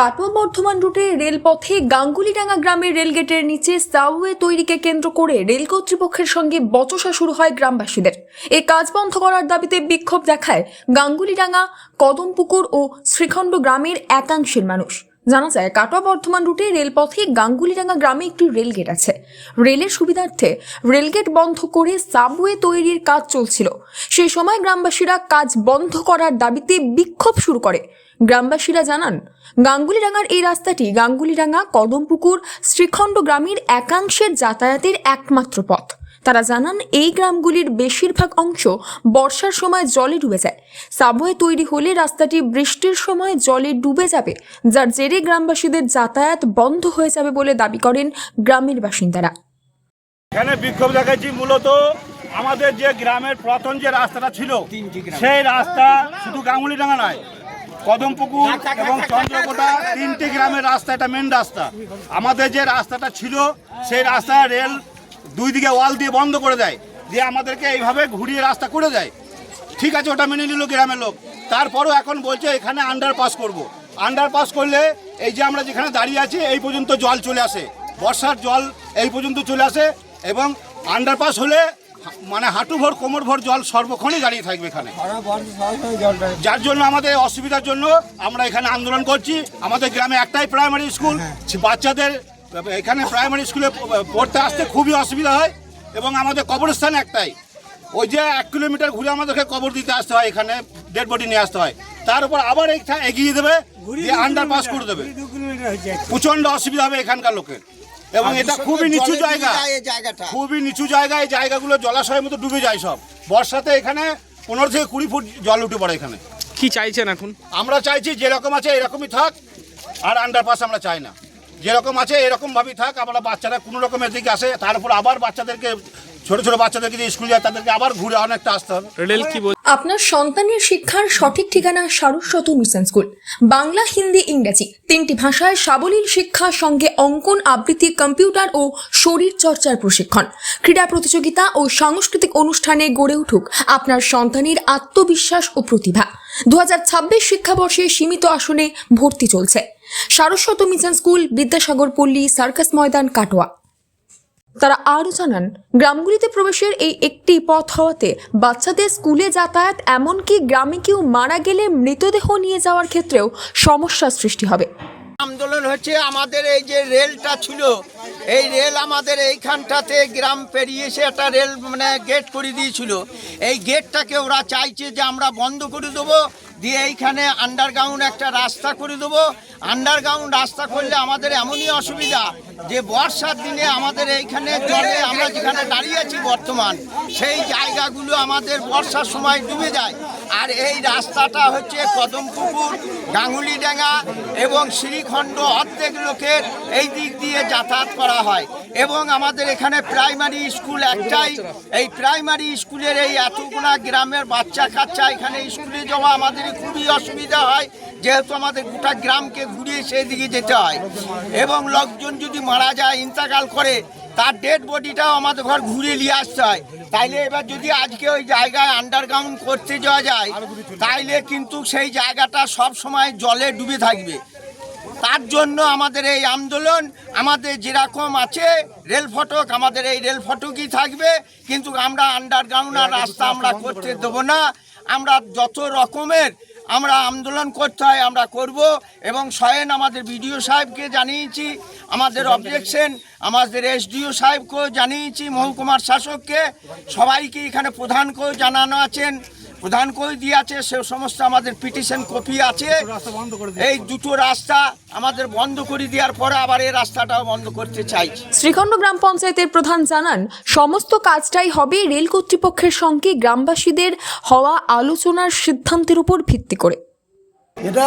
কাটোয়া বর্ধমান রুটে রেলপথে গাঙ্গুলিডাঙ্গা গ্রামের রেলগেটের নিচে সাবওয়ে তৈরিকে কেন্দ্র করে রেল কর্তৃপক্ষের সঙ্গে বচসা শুরু হয় গ্রামবাসীদের। এ কাজ বন্ধ করার দাবিতে বিক্ষোভ দেখায় গাঙ্গুলিডাঙ্গা, কদমপুকুর ও শ্রীখণ্ড গ্রামের একাংশের মানুষ। জানা যায়, কাটোয়া বর্ধমান রুটে রেলপথে গাঙ্গুলিডাঙ্গা গ্রামে একটি রেলগেট আছে। রেলের সুবিধার্থে রেলগেট বন্ধ করে সাবওয়ে তৈরির কাজ চলছিল। সেই সময় গ্রামবাসীরা কাজ বন্ধ করার দাবিতে বিক্ষোভ শুরু করে। গ্রামবাসীরা জানান, গাঙ্গুলিডাঙ্গার এই রাস্তাটি গাঙ্গুলিডাঙ্গা, কদমপুকুর, শ্রীখণ্ড গ্রামের একাংশের যাতায়াতের একমাত্র পথ। তারা জানান, এই গ্রামগুলির বেশিরভাগ অংশ বর্ষার সময় জলে ডুবে যায়। সাবওয়ে তৈরি হলে রাস্তাটি বৃষ্টির সময় জলে ডুবে যাবে, যার জেরে গ্রামবাসীদের যাতায়াত বন্ধ হয়ে যাবে বলে দাবি করেন গ্রামের বাসিন্দারা। এখানে বিক্ষোভ দেখাচ্ছি মূলত আমাদের যে গ্রামের প্রথম যে রাস্তাটা ছিল, সেই রাস্তা শুধু গাঙ্গুলিডাঙ্গা নয়, কদমপুকুর এবং চন্দ্রকোটা তিনটি গ্রামের রাস্তা, এটা মেন রাস্তা। আমাদের যে রাস্তাটা ছিল, সেই রাস্তা রেল দুই দিকে ওয়াল দিয়ে বন্ধ করে দেয় দিয়ে আমাদেরকে এইভাবে ঘুরিয়ে রাস্তা করে দেয়। ঠিক আছে ওটা মেনে নিল গ্রামের লোক। তারপরও এখন বলছে এখানে আন্ডার পাস করব। আন্ডার পাস করলে এই যে আমরা যেখানে দাঁড়িয়ে আছি এই পর্যন্ত জল চলে আসে। বর্ষার জল এই পর্যন্ত চলে আসে এবং আন্ডারপাস হলে মানে হাঁটু ভর কোমর ভর জল সর্বক্ষণই দাঁড়িয়ে থাকবে এখানে। যার জন্য আমাদের অসুবিধার জন্য আমরা এখানে আন্দোলন করছি। আমাদের গ্রামে একটাই প্রাইমারি স্কুল বাচ্চাদের এখানে প্রাইমারি স্কুলে পড়তে আসতে খুবই অসুবিধা হয় এবং আমাদের কবরস্থান একটাই। ওই যে এক কিলোমিটার ঘুরে আমাদেরকে কবর দিতে আসতে হয় এখানে ডেড বডি নিয়ে আসতে হয়। তার উপর আবার এইটা এগিয়ে দেবে দিয়ে আন্ডার পাস করে দেবে। প্রচণ্ড অসুবিধা হবে এখানকার লোকের। এবং এটা খুবই নিচু জায়গা। খুবই নিচু জায়গা এই জায়গাগুলো জলাশয়ের মতো ডুবে যায় সব। বর্ষাতে এখানে পনেরো থেকে কুড়ি ফুট জল উঠে পড়ে এখানে। কি চাইছেন এখন? আমরা চাইছি যেরকম আছে এরকমই থাক আর আন্ডারপাস আমরা চাই না। যেরকম আছে এরকম ভাবেই থাক আমরা বাচ্চারা কোনো রকমের দিকে আসে তারপর আবার বাচ্চাদেরকে ছোট ছোট বাচ্চাদেরকে যে স্কুল যায় তাদেরকে আবার ঘুরে অনেকটা আসতে হবে। রেল কি বল আপনার সন্তানের শিক্ষার সঠিক ঠিকানা সারস্বত মিশন স্কুল। বাংলা হিন্দি ইংরেজি তিনটি ভাষায় সাবলীল শিক্ষার সঙ্গে অঙ্কন আবৃত্তি কম্পিউটার ও শরীর চর্চার প্রশিক্ষণ। ক্রীড়া প্রতিযোগিতা ও সাংস্কৃতিক অনুষ্ঠানে গড়ে উঠুক আপনার সন্তানের আত্মবিশ্বাস ও প্রতিভা। দু হাজার ছাব্বিশ শিক্ষাবর্ষে সীমিত আসনে ভর্তি চলছে। সারস্বত মিশন স্কুল বিদ্যাসাগর পল্লী সার্কাস ময়দান কাটোয়া। তারা আরও জানান, গ্রামগুলিতে প্রবেশের এই একটি পথ হওয়াতে বাচ্চাদের স্কুলে যাতায়াত এমনকি গ্রামে কেউ মারা গেলে মৃতদেহ নিয়ে যাওয়ার ক্ষেত্রেও সমস্যার সৃষ্টি হবে। আন্দোলন হচ্ছে আমাদের এই যে রেলটা ছিল, এই রেল আমাদের এইখানটাতে গ্রাম পেরিয়ে এসে একটা রেল মানে গেট করে দিয়েছিল। এই গেটটাকে ওরা চাইছে যে আমরা বন্ধ করে দেবো দিয়ে এইখানে আন্ডারগ্রাউন্ড একটা রাস্তা করে দেবো। আন্ডারগ্রাউন্ড রাস্তা করলে আমাদের এমনই অসুবিধা যে বর্ষার দিনে আমাদের এইখানে জলে আমরা যেখানে দাঁড়িয়ে আছি বর্তমান, সেই জায়গাগুলো আমাদের বর্ষার সময় ডুবে যায়। আর এই রাস্তাটা হচ্ছে কদমপুকুর, গাঙ্গুলিডাঙ্গা এবং শ্রীখণ্ড অর্ধেক লোকের এই দিক দিয়ে যাতায়াত করা হয়। এবং আমাদের এখানে প্রাইমারি স্কুল একটাই। এই প্রাইমারি স্কুলের এই এতগুলা গ্রামের বাচ্চা কাচ্চা এখানে স্কুলে যাওয়া আমাদের খুবই অসুবিধা হয়। যেহেতু আমাদের গোটা গ্রামকে ঘুরিয়ে সেই দিকে যেতে হয়। এবং লোকজন যদি মারা যায়, ইন্তেকাল করে, তার ডেড বডিটাও আমাদের ঘর ঘুরে নিয়ে আসতে হয়। তাইলে এবার যদি আজকে ওই জায়গায় আন্ডারগ্রাউন্ড করতে যাওয়া যায়, তাইলে কিন্তু সেই জায়গাটা সব সময় জলে ডুবে থাকবে। তার জন্য আমাদের এই আন্দোলন, আমাদের যেরকম আছে, রেল ফটক, আমাদের এই রেল ফটকই থাকবে। কিন্তু আমরা আন্ডারগ্রাউন্ড আর রাস্তা আমরা করতে দেবো না। আমরা যত রকমের আমরা আন্দোলন করতে হয়, আমরা করব। এবং স্বয়ং আমাদের বিডিও সাহেবকে জানিয়েছি, আমাদের অবজেকশন আমাদের এসডিও সাহেবকেও জানিয়েছি, মহকুমার শাসককে। সবাইকে এখানে প্রধানকেও জানানো আছেন। প্রধানকেও দিয়ে আছে সে সমস্ত আমাদের পিটিশন কপি আছে। এই দুটো রাস্তা আমাদের বন্ধ করে দেওয়ার পরে আবার এই রাস্তাটাও বন্ধ করতে চাইছি। শ্রীখণ্ড গ্রাম পঞ্চায়েতের প্রধান জানান সমস্ত কাজটাই হবে রেল কর্তৃপক্ষের সঙ্গে গ্রামবাসীদের হওয়া আলোচনার সিদ্ধান্তের উপর ভিত্তি করে। এটা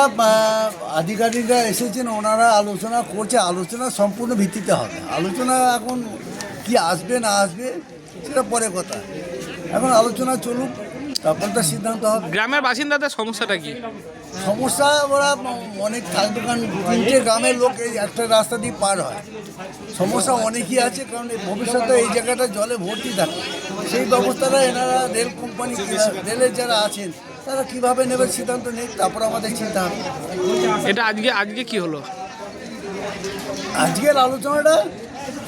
আধিকারিকরা এসেছেন ওনারা আলোচনা করছে আলোচনা সম্পূর্ণ ভিত্তিতে হবে। আলোচনা এখন কি আসবে না আসবে সেটা পরে কথা। এখন আলোচনা চলুক। তারপর তার সিদ্ধান্ত হবে। গ্রামের বাসিন্দাদের সমস্যাটা কি? সমস্যা ওরা অনেক থাল দোকান তিনটে গ্রামের লোক এই একটা রাস্তা দিয়ে পার হয়। সমস্যা অনেকই আছে কারণ ভবিষ্যতে এই জায়গাটা জলে ভর্তি থাকে। সেই ব্যবস্থাটা এনারা রেল কোম্পানি রেলের যারা আছেন তারা কীভাবে নেবে সিদ্ধান্ত নেই তারপর আমাদের চিন্তা হবে। এটা আজকে আজকে কি হলো? আজকের আলোচনাটা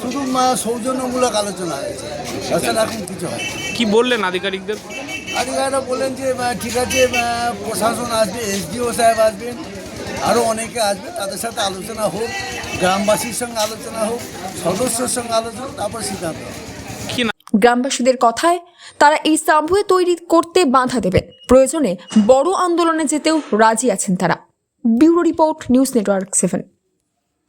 শুধু সৌজন্যমূলক আলোচনা হয়েছে। তাছাড়া এখন কিছু হয় কি বললেন আধিকারিকদের? আধিকারিকরা বললেন যে ঠিক আছে প্রশাসন আসবে, এসডিও সাহেব আসবেন আরও অনেকে আসবে, তাদের সাথে আলোচনা হোক, গ্রামবাসীর সঙ্গে আলোচনা হোক, সদস্যর সঙ্গে আলোচনা তারপর সিদ্ধান্ত গ্রামবাসীদের কথায় তারা এই সাবওয়ে তৈরি করতে বাধা দেবেন। প্রয়োজনে বড় আন্দোলনে যেতেও রাজি আছেন তারা। Bureau report news network seven.